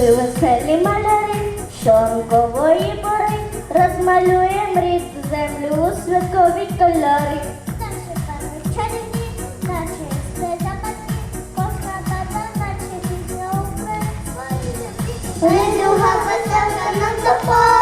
Ми веселі маляри, що ранкової пори розмалюєм рід землю у святкові кольори. Наші пари чарівні, наші все запасні, кожна баба, наче веселка нам допомагає,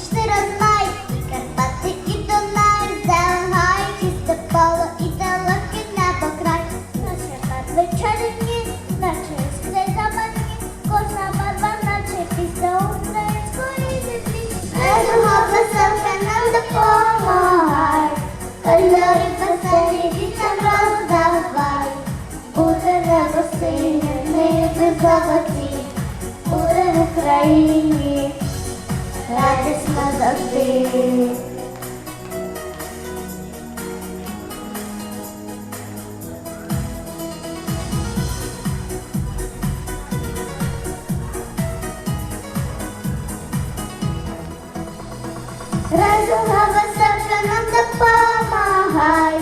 сонячний розмай, і Карпати, і Дунай, Загай, чисте поле, і далекий небо край. Наші барви чарівні, наші іскри запасні, кожна наче пісня української землі. Ледюга веселка нам роздавай. Буде небо синє, ниби золоті, буде в Україні, Разума веселка нам допомагай,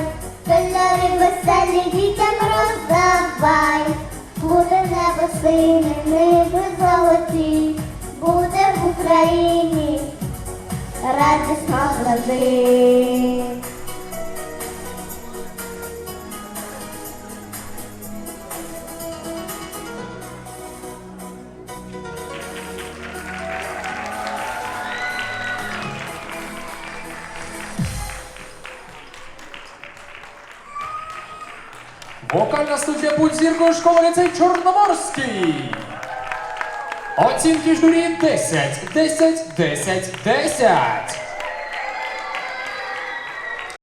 кольори веселі дітям роздавай. Буде небо сине, ниби золоті, буде в Україні, радісно завжди. Вокальна студія будь зіркою школи ліцей Чорноморський. Оцінки журі 10, 10, 10, 10.